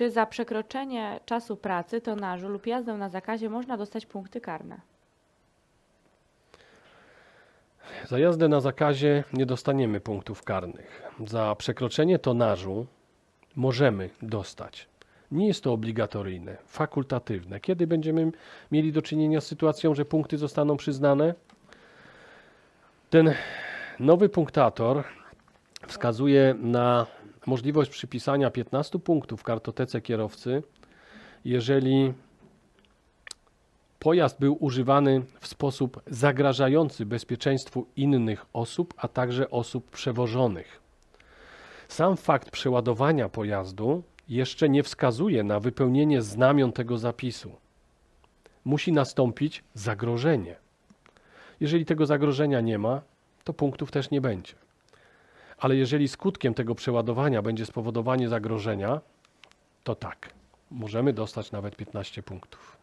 Czy za przekroczenie czasu pracy, tonażu lub jazdę na zakazie można dostać punkty karne? Za jazdę na zakazie nie dostaniemy punktów karnych. Za przekroczenie tonażu możemy dostać. Nie jest to obligatoryjne, fakultatywne. Kiedy będziemy mieli do czynienia z sytuacją, że punkty zostaną przyznane? Ten nowy punktator wskazuje na możliwość przypisania 15 punktów kartotece kierowcy, jeżeli Pojazd był używany w sposób zagrażający bezpieczeństwu innych osób, a także osób przewożonych. Sam fakt przeładowania pojazdu jeszcze nie wskazuje na wypełnienie znamion tego zapisu. Musi nastąpić zagrożenie. Jeżeli tego zagrożenia nie ma, to punktów też nie będzie. Ale jeżeli skutkiem tego przeładowania będzie spowodowanie zagrożenia, to tak, możemy dostać nawet 15 punktów.